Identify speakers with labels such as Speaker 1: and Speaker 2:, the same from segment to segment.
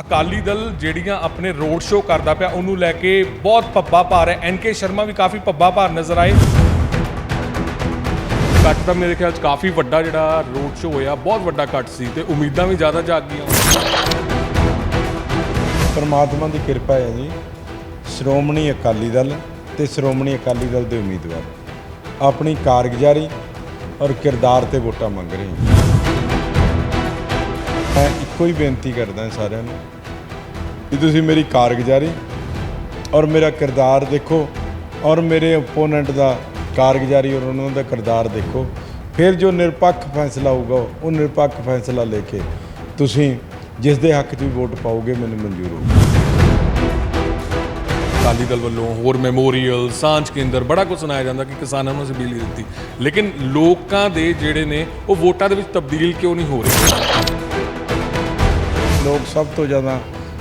Speaker 1: ਅਕਾਲੀ ਦਲ ਜਿਹੜੀਆਂ ਆਪਣੇ road show ਕਰਦਾ ਪਿਆ, ਉਹਨੂੰ ਲੈ ਕੇ ਬਹੁਤ ਪੱਬਾ ਭਾਰ ਹੈ। ਐਨਕੇ ਸ਼ਰਮਾ ਵੀ ਕਾਫੀ ਪੱਬਾ ਭਾਰ ਨਜ਼ਰ ਆਏ। ਕੱਟ ਤਾਂ ਮੇਰੇ ਖਿਆਲ ਚ ਕਾਫੀ ਵੱਡਾ ਜਿਹੜਾ ਰੋਡ ਸ਼ੋਅ ਹੋਇਆ, ਬਹੁਤ ਵੱਡਾ ਕੱਟ ਸੀ ਤੇ ਉਮੀਦਾਂ ਵੀ ਜ਼ਿਆਦਾ ਜਾਗ ਗਈਆਂ।
Speaker 2: ਪਰਮਾਤਮਾ ਦੀ ਕਿਰਪਾ ਹੈ ਜੀ। ਸ਼੍ਰੋਮਣੀ ਅਕਾਲੀ ਦਲ ਤੇ ਸ਼੍ਰੋਮਣੀ ਅਕਾਲੀ ਦਲ ਦੇ ਉਮੀਦਵਾਰ। ਆਪਣੀ ਕਾਰਗੁਜ਼ਾਰੀ ਔਰ ਕਿਰਦਾਰ ਤੇ ਵੋਟਾਂ ਮੰਗ ਰਹੇ ਹਨ ਮੈਂ ਇੱਕੋ ਹੀ ਬੇਨਤੀ ਕਰਦਾ ਸਾਰਿਆਂ ਨੂੰ ਕਿ ਤੁਸੀਂ ਮੇਰੀ ਕਾਰਗੁਜ਼ਾਰੀ ਔਰ ਮੇਰਾ ਕਿਰਦਾਰ ਦੇਖੋ ਔਰ ਮੇਰੇ ਓਪੋਨੈਂਟ ਦਾ ਕਾਰਗੁਜ਼ਾਰੀ ਔਰ ਉਹਨਾਂ ਦਾ ਕਿਰਦਾਰ ਦੇਖੋ। ਫਿਰ ਜੋ ਨਿਰਪੱਖ ਫੈਸਲਾ ਹੋਊਗਾ, ਉਹ ਨਿਰਪੱਖ ਫੈਸਲਾ ਲੈ ਕੇ ਤੁਸੀਂ ਜਿਸ ਦੇ ਹੱਕ 'ਚ ਵੀ ਵੋਟ ਪਾਓਗੇ, ਮੈਨੂੰ ਮਨਜ਼ੂਰ ਹੋਊਗਾ।
Speaker 1: ਅਕਾਲੀ ਦਲ ਵੱਲੋਂ ਹੋਰ ਮੈਮੋਰੀਅਲ, ਸਾਂਝ ਕੇਂਦਰ, ਬੜਾ ਕੁਝ ਸੁਣਾਇਆ ਜਾਂਦਾ ਕਿ ਕਿਸਾਨਾਂ ਨੂੰ ਅਸੀਂ ਬਿਜਲੀ ਦਿੱਤੀ। ਲੇਕਿਨ ਲੋਕਾਂ ਦੇ ਜਿਹੜੇ ਨੇ, ਉਹ ਵੋਟਾਂ ਦੇ ਵਿੱਚ ਤਬਦੀਲ ਕਿਉਂ ਨਹੀਂ ਹੋ ਰਹੇ?
Speaker 2: ਲੋਕ ਸਭ ਤੋਂ ਜ਼ਿਆਦਾ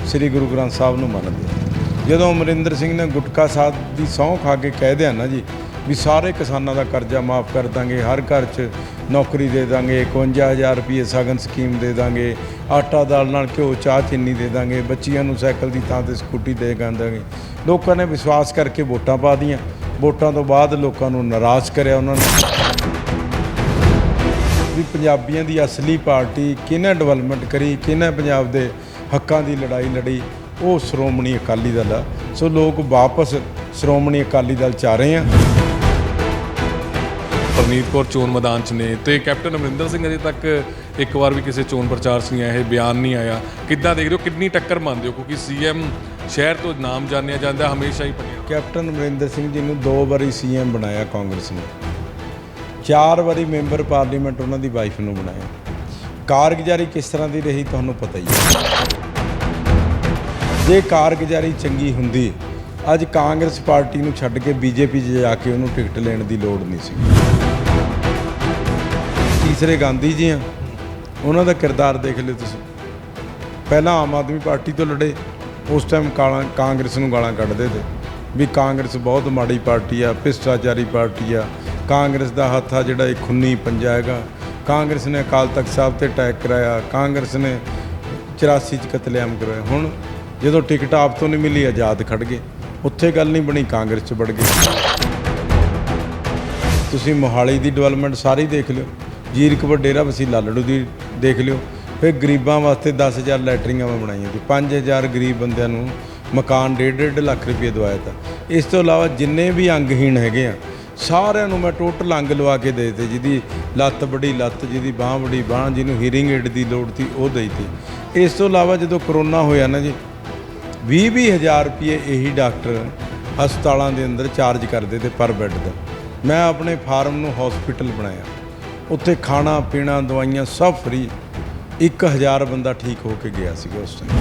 Speaker 2: ਸ੍ਰੀ ਗੁਰੂ ਗ੍ਰੰਥ ਸਾਹਿਬ ਨੂੰ ਮੰਨਦੇ ਜਦੋਂ ਅਮਰਿੰਦਰ ਸਿੰਘ ਨੇ ਗੁਟਕਾ ਸਾਹਿਬ ਦੀ ਸਹੁੰ ਖਾ ਕੇ ਕਹਿ ਦਿਆ ਨਾ ਜੀ ਵੀ ਸਾਰੇ ਕਿਸਾਨਾਂ ਦਾ ਕਰਜ਼ਾ ਮਾਫ ਕਰ ਦਾਂਗੇ, ਹਰ ਘਰ 'ਚ ਨੌਕਰੀ ਦੇ ਦਾਂਗੇ 51000 ਰੁਪਏ ਸਗਨ ਸਕੀਮ ਦੇ ਦਾਂਗੇ, ਆਟਾ ਦਾਲ ਨਾਲ ਘਿਓ, ਚਾਹ ਚੀਨੀ ਦੇ ਦਾਂਗੇ, ਬੱਚੀਆਂ ਨੂੰ ਸਾਈਕਲ ਦੀ ਥਾਂ ਤੇ ਸਕੂਟੀ ਦੇ ਦਾਂਗੇ ਲੋਕਾਂ ਨੇ ਵਿਸ਼ਵਾਸ ਕਰਕੇ ਵੋਟਾਂ ਪਾ ਦੀਆਂ ਵੋਟਾਂ ਤੋਂ ਬਾਅਦ ਲੋਕਾਂ ਨੂੰ ਨਾਰਾਜ਼ ਕਰਿਆ ਉਹਨਾਂ ਨੇ। ਵੀ ਪੰਜਾਬੀਆਂ ਦੀ ਅਸਲੀ ਪਾਰਟੀ ਕਿਹਨੇ ਡਿਵੈਲਪਮੈਂਟ ਕਰੀ ਕਿਹਨੇ ਪੰਜਾਬ ਦੇ ਹੱਕਾਂ ਦੀ ਲੜਾਈ ਲੜੀ ਉਹ ਸ਼੍ਰੋਮਣੀ ਅਕਾਲੀ ਦਲ ਆ। ਸੋ ਲੋਕ ਵਾਪਸ ਸ਼੍ਰੋਮਣੀ ਅਕਾਲੀ ਦਲ ਚ ਆ ਰਹੇ ਆ।
Speaker 1: ਪਰਨੀਤ ਕੌਰ ਚੋਣ ਮੈਦਾਨ 'ਚ ਨੇ ਤੇ ਕੈਪਟਨ ਅਮਰਿੰਦਰ ਸਿੰਘ ਅਜੇ ਤੱਕ ਇੱਕ ਵਾਰ ਵੀ ਕਿਸੇ ਚੋਣ ਪ੍ਰਚਾਰ 'ਚ ਨਹੀਂ ਆਇਆ ਇਹ ਬਿਆਨ ਨਹੀਂ ਆਇਆ। ਕਿੱਦਾਂ ਦੇਖਦੇ ਹੋ ਕਿੰਨੀ ਟੱਕਰ ਮੰਨਦੇ ਹੋ? ਕਿਉਂਕਿ ਸੀਐਮ ਸ਼ਹਿਰ ਤੋਂ ਨਾਮ ਜਾਣਿਆ ਜਾਂਦਾ ਹਮੇਸ਼ਾ ਹੀ
Speaker 2: ਕੈਪਟਨ ਅਮਰਿੰਦਰ ਸਿੰਘ ਜੀ ਨੂੰ ਦੋ ਵਾਰੀ ਸੀਐਮ ਬਣਾਇਆ ਕਾਂਗਰਸ ਨੇ। ਚਾਰ ਵਾਰੀ ਮੈਂਬਰ ਪਾਰਲੀਮੈਂਟ ਉਹਨਾਂ ਦੀ ਵਾਈਫ ਨੂੰ ਬਣਾਇਆ। ਕਾਰਗੁਜ਼ਾਰੀ ਕਿਸ ਤਰ੍ਹਾਂ ਦੀ ਰਹੀ ਤੁਹਾਨੂੰ ਪਤਾ ਹੀ ਹੈ। ਜੇ ਕਾਰਗੁਜ਼ਾਰੀ ਚੰਗੀ ਹੁੰਦੀ, ਅੱਜ ਕਾਂਗਰਸ ਪਾਰਟੀ ਨੂੰ ਛੱਡ ਕੇ ਬੀਜੇਪੀ 'ਚ ਜਾ ਕੇ ਉਹਨੂੰ ਟਿਕਟ ਲੈਣ ਦੀ ਲੋੜ ਨਹੀਂ ਸੀ। ਤੀਸਰੇ ਗਾਂਧੀ ਜੀ ਆ, ਉਹਨਾਂ ਦਾ ਕਿਰਦਾਰ ਦੇਖ ਲਿਓ ਤੁਸੀਂ। ਪਹਿਲਾਂ ਆਮ ਆਦਮੀ ਪਾਰਟੀ ਤੋਂ ਲੜੇ, ਉਸ ਟਾਈਮ ਕਾਲਾਂ, ਕਾਂਗਰਸ ਨੂੰ ਗਾਲਾਂ ਕੱਢਦੇ ਤੇ, ਵੀ ਕਾਂਗਰਸ ਬਹੁਤ ਮਾੜੀ ਪਾਰਟੀ ਆ, ਭ੍ਰਿਸ਼ਟਾਚਾਰੀ ਪਾਰਟੀ ਆ ਕਾਂਗਰਸ ਦਾ ਹੱਥ ਆ ਜਿਹੜਾ ਇਹ ਖੁੰਨੀ ਪੰਜਾ ਹੈਗਾ। ਕਾਂਗਰਸ ਨੇ ਅਕਾਲ ਤਖਤ ਸਾਹਿਬ ਤੇ ਅਟੈਕ ਕਰਾਇਆ। ਕਾਂਗਰਸ ਨੇ 84 ਚ ਕਤਲੇਆਮ ਕਰਵਾਇਆ। ਹੁਣ ਜਦੋਂ ਟਿਕਟ ਆਪ ਤੋਂ ਨਹੀਂ ਮਿਲੀ, ਆਜ਼ਾਦ ਖੜ ਗਏ। ਉੱਥੇ ਗੱਲ ਨਹੀਂ ਬਣੀ, ਕਾਂਗਰਸ ਚ ਵੜ ਗਏ। ਤੁਸੀਂ ਮੋਹਾਲੀ ਦੀ ਡਿਵੈਲਪਮੈਂਟ ਸਾਰੀ ਦੇਖ ਲਿਓ। ਜੀਰਕਪੁਰ ਡੇਰਾ ਵਸੀ ਲਾਲੜੂ ਦੀ ਦੇਖ ਲਿਓ। ਫਿਰ ਗਰੀਬਾਂ ਵਾਸਤੇ 10000 ਲੈਟਰਿੰਗਾਂ ਮੈਂ ਬਣਾਈਆਂ ਸੀ। 5000 ਗਰੀਬ ਬੰਦਿਆਂ ਨੂੰ ਮਕਾਨ 1.5 ਲੱਖ ਰੁਪਏ ਦਵਾਇਆ ਤਾ। ਇਸ ਤੋਂ ਇਲਾਵਾ ਜਿੰਨੇ ਵੀ ਅੰਗਹੀਣ ਹੈਗੇ ਆ ਸਾਰਿਆਂ ਨੂੰ ਮੈਂ ਟੋਟਲ ਅੰਗ ਲਵਾ ਕੇ ਦੇ ਦਿੱਤੇ, ਜਿਹਦੀ ਲੱਤ ਬੜੀ ਲੱਤ, ਜਿਹਦੀ ਬਾਹ ਬੜੀ ਬਾਹ, ਜਿਹਨੂੰ ਹੀਰਿੰਗ ਏਡ ਦੀ ਲੋੜ ਸੀ, ਉਹ ਦੇਈ ਤੀ ਇਸ ਤੋਂ ਇਲਾਵਾ ਜਦੋਂ ਕਰੋਨਾ ਹੋਇਆ ਨਾ ਜੀ 20 ਹਜ਼ਾਰ ਰੁਪਏ ਇਹੀ ਡਾਕਟਰ ਹਸਪਤਾਲਾਂ ਦੇ ਅੰਦਰ ਚਾਰਜ ਕਰਦੇ ਤੇ ਪਰ ਬੈੱਡ ਦਾ। ਮੈਂ ਆਪਣੇ ਫਾਰਮ ਨੂੰ ਹਸਪੀਟਲ ਬਣਾਇਆ। ਉੱਥੇ ਖਾਣਾ, ਪੀਣਾ, ਦਵਾਈਆਂ ਸਭ ਫ੍ਰੀ 1000 ਬੰਦਾ ਠੀਕ ਹੋ ਕੇ ਗਿਆ ਸੀਗਾ ਉਸ ਟਾਈਮ